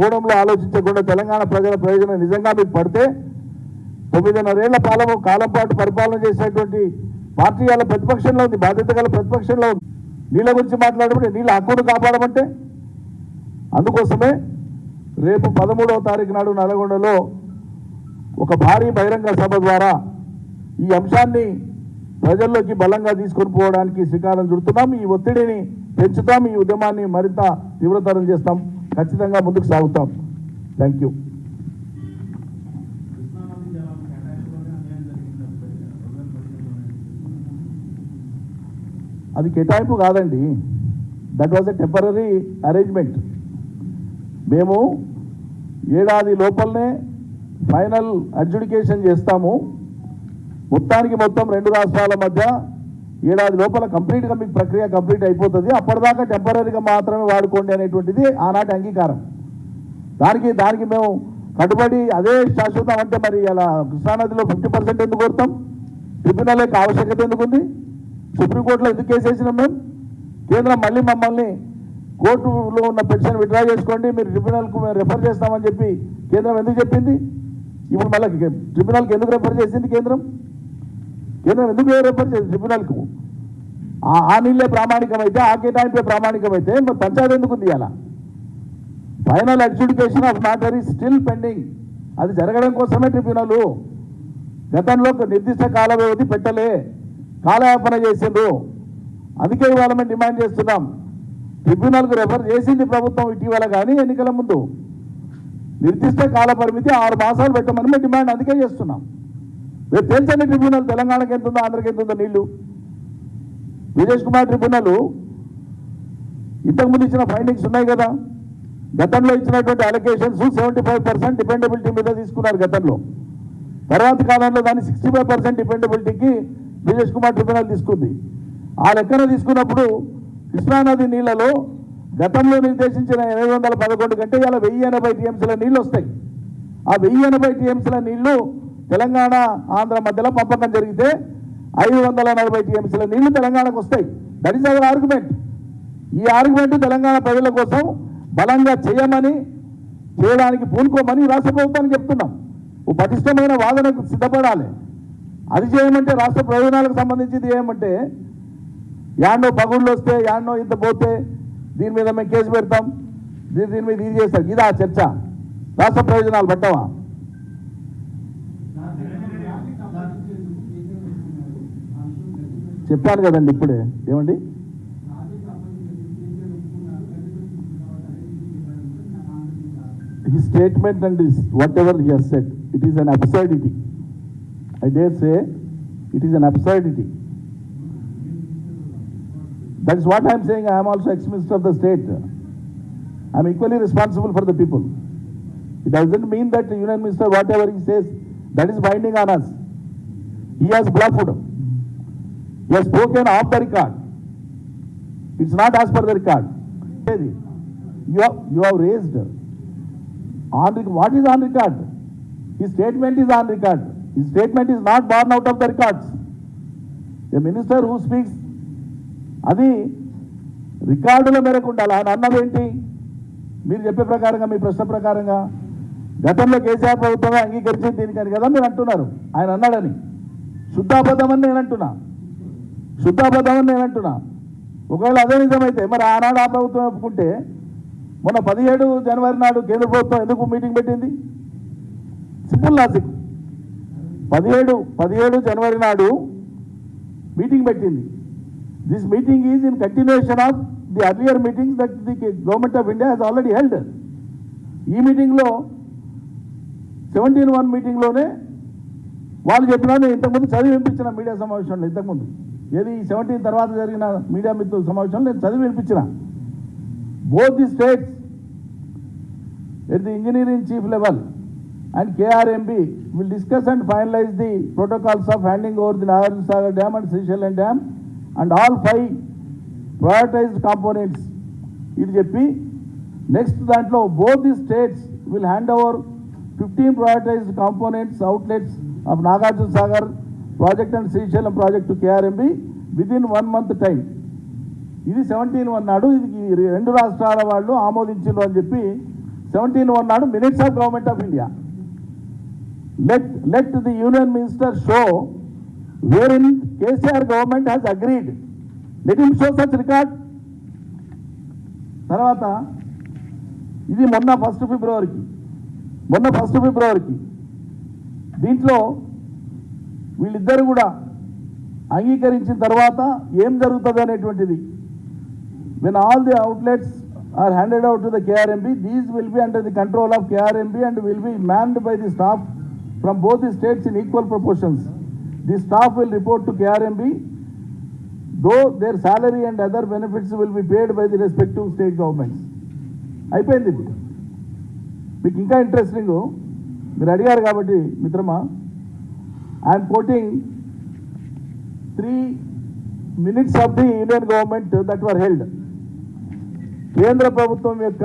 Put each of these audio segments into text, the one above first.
కోణంలో ఆలోచించకుండా తెలంగాణ ప్రజల ప్రయోజనం నిజంగా మీకు పడితే తొమ్మిదిన్నరేళ్ళ పాలన కాలం పాటు పరిపాలన చేసినటువంటి పార్టీ వాళ్ళ ప్రతిపక్షంలో ఉంది బాధ్యత గల ప్రతిపక్షంలో ఉంది. నీళ్ళ గురించి మాట్లాడమంటే నీళ్ళ హక్కును కాపాడమంటే? అందుకోసమే రేపు పదమూడవ తారీఖు నాడు నల్గొండలో ఒక భారీ బహిరంగ సభ ద్వారా ఈ అంశాన్ని ప్రజల్లోకి బలంగా తీసుకొని పోవడానికి శ్రీకారం చుడుతున్నాం. ఈ ఒత్తిడిని పెంచుతాం. ఈ ఉద్యమాన్ని మరింత తీవ్రతరం చేస్తాం. ఖచ్చితంగా ముందుకు సాగుతాం. థ్యాంక్ యూ అది కేటాయింపు కాదండి. That was a temporary arrangement మేము ఏడాది లోపలనే ఫైనల్ అడ్జుడికేషన్ చేస్తాము. మొత్తానికి మొత్తం రెండు రాష్ట్రాల మధ్య ఏడాది లోపల కంప్లీట్గా మీకు ప్రక్రియ కంప్లీట్ అయిపోతుంది. అప్పటిదాకా టెంపరీగా మాత్రమే వాడుకోండి అనేటువంటిది ఆనాటి అంగీకారం. దానికి దానికి మేము కట్టుబడి అదే శాశ్వతం అంటే మరి అలా కృష్ణానదిలో ఫిఫ్టీ పర్సెంట్ ఎందుకు కోరుతాం? ట్రిబ్యునల్ యొక్క ఆవశ్యకత ఎందుకుంది? సుప్రీంకోర్టులో ఎందుకు కేసు వేసినాం మేము? కేంద్రం మళ్ళీ మమ్మల్ని కోర్టులో ఉన్న పెన్షన్ విత్డ్రా చేసుకోండి మీరు ట్రిబ్యునల్కు మేము రెఫర్ చేస్తామని చెప్పి కేంద్రం ఎందుకు చెప్పింది? ఇప్పుడు మళ్ళీ ట్రిబ్యునల్కి ఎందుకు రెఫర్ చేసింది కేంద్రం? కేంద్రం ఎందుకు రెఫర్ చేసి ట్రిబ్యునల్కు ఆ- నీళ్ళే ప్రామాణికమైతే ఆ కేటాయింపే ప్రామాణికమైతే మరి పంచాయతీ ఎందుకు ఉంది అలా final adjudication of matter is still pending అది జరగడం కోసమే ట్రిబ్యునల్ గతంలో నిర్దిష్ట కాల వ్యవధి పెట్టలే కాలయాపన చేసిండ్రు. అందుకే ఇవాళ మేము డిమాండ్ చేస్తున్నాం. ట్రిబ్యునల్కు రెఫర్ చేసింది ప్రభుత్వం ఇటీవల కానీ ఎన్నికల ముందు. నిర్దిష్ట కాల పరిమితి ఆరు మాసాలు పెట్టమని మేము డిమాండ్ అందుకే చేస్తున్నాం. రేపు తెలుసండి ట్రిబ్యునల్ తెలంగాణకి ఎంత ఉందో ఆంధ్రకి ఎంత ఉందో నీళ్ళు. విజేష్ కుమార్ ట్రిబ్యునల్ ఇంతకుముందు ఇచ్చిన ఫైండింగ్స్ ఉన్నాయి కదా. గతంలో ఇచ్చినటువంటి allocations seventy five percent dependability మీద తీసుకున్నారు గతంలో. తర్వాత కాలంలో దాన్ని సిక్స్టీ ఫైవ్ పర్సెంట్ డిపెండబిలిటీకి బ్రిజేష్ కుమార్ ట్రిబ్యునల్ తీసుకుంది. ఆ లెక్కన తీసుకున్నప్పుడు కృష్ణానది నీళ్ళలో గతంలో నిర్దేశించిన ఎనిమిది వందల పదకొండు కంటే ఇలా వెయ్యి ఎనభై టీఎంసీల నీళ్ళు వస్తాయి. ఆ వెయ్యి ఎనభై టీఎంసీల నీళ్ళు తెలంగాణ ఆంధ్ర మధ్యలో పంపకం జరిగితే ఐదు వందల నలభై టీఎంసీల నీళ్ళు తెలంగాణకు వస్తాయి. దట్ ఈస్ అవర్ ఆర్గ్యుమెంట్ ఈ ఆర్గ్యుమెంట్ తెలంగాణ ప్రజల కోసం బలంగా చేయమని చేయడానికి పూనుకోమని రాష్ట్ర ప్రభుత్వానికి చెప్తున్నాం. ఓ పటిష్టమైన వాదనకు సిద్ధపడాలి. అది చేయమంటే రాష్ట్ర ప్రయోజనాలకు సంబంధించింది ఏమంటే యాడ్నో పగుళ్ళు వస్తే యాడ్నో ఇంత పోతే దీని మీద మేము కేసు పెడతాం. దీని దీని మీద ఇది చేస్తాం. ఇదా చర్చ. రాష్ట్ర ప్రయోజనాలు పట్టవా? చెప్పాను కదండి ఇప్పుడే ఏమండి his statement and his whatever he has said, it is an absurdity. I dare say, it is an absurdity. That is what I am saying. I am also ex-minister of the state. I am equally responsible for the people. It doesn't mean that the union minister, whatever he says, that is binding on us. He has bluffed. As spoken off the record it's not as per the record ఏది you have raised on what is on record ఈ statement is on record ఈ statement is not borne out of the records a minister who speaks అది రికార్డుల మేరకు ఉండాలి ఆయన అన్నదేంటి మీరు చెప్పే ప్రకారంగా మీ ప్రశ్న ప్రకారంగా గతంలో కేసీఆర్ ప్రభుత్వం అంగీకరించింది దీనికని కదా మీరు అంటున్నారు ఆయన అన్నాడని శుద్ధాబద్ధం నేను అంటున్నా శుద్ధాబద్ధం అని నేను అంటున్నా. ఒకవేళ అదే నిజమైతే మరి ఆనాడు ఆ ప్రభుత్వం ఒప్పుకుంటే మొన్న పదిహేడు జనవరి నాడు కేంద్ర ప్రభుత్వం ఎందుకు మీటింగ్ పెట్టింది? సింపుల్ లాజిక్ పదిహేడు పదిహేడు జనవరి నాడు మీటింగ్ పెట్టింది. This meeting is in continuation of the earlier meetings that the government of India has already held ఈ మీటింగ్లో సెవెంటీన్ వన్ మీటింగ్లోనే వాళ్ళు చెప్పినా నేను ఇంతకుముందు చదివి వినిపించిన మీడియా సమావేశంలో ఇంతకుముందు. ఏది ఈ సెవెంటీన్ తర్వాత జరిగిన మీడియా మిత్రుల సమావేశంలో నేను చదివి వినిపించిన. Both the states at the engineering chief level and KRMB will discuss and finalise the protocols of handing over the Narayana Sagar dam and Srisailam dam and all five prioritised components ఇది చెప్పి next దాంట్లో both the states will hand over fifteen prioritised components outlets of Nagarjuna Sagar project and Srisailam project KRMB within one month time. ఇది seventeen one నాడు ఇది రెండు రాష్ట్రాల వాళ్ళు ఆమోదించారు అని చెప్పి సెవెంటీన్ వన్ నాడు minutes of government of India. Let let the union minister show where in KCR government has agreed let in show such record తర్వాత ఇది మొన్న ఫస్ట్ ఫిబ్రవరికి మొన్న ఫస్ట్ ఫిబ్రవరికి దీంట్లో వీళ్ళిద్దరు కూడా అంగీకరించిన తర్వాత ఏం జరుగుతుంది అనేటువంటిది. When all the outlets are handed out to the KRMB these will be under the control of KRMB and will be manned by the staff from both the states in equal proportions the staff will report to KRMB though their salary and other benefits will be paid by the respective state governments అయిపోయింది మీకు ఇంకా interesting మీరు అడిగారు కాబట్టి మిత్రమా I'm quoting three minutes of the Indian government that were held కేంద్ర ప్రభుత్వం యొక్క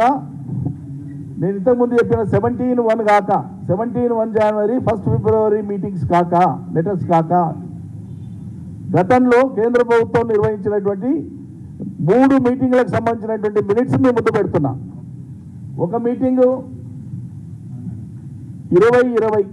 నేను ఇంతకుముందు చెప్పిన సెవెంటీన్ వన్ కాక సెవెంటీన్ వన్ జనవరి ఫస్ట్ ఫిబ్రవరి మీటింగ్స్ కాక లెటర్స్ కాక గతంలో కేంద్ర ప్రభుత్వం నిర్వహించినటువంటి మూడు మీటింగ్లకు సంబంధించినటువంటి మినిట్స్ మేము ముందు పెడుతున్నా. ఒక మీటింగు ఇరవై ఇరవై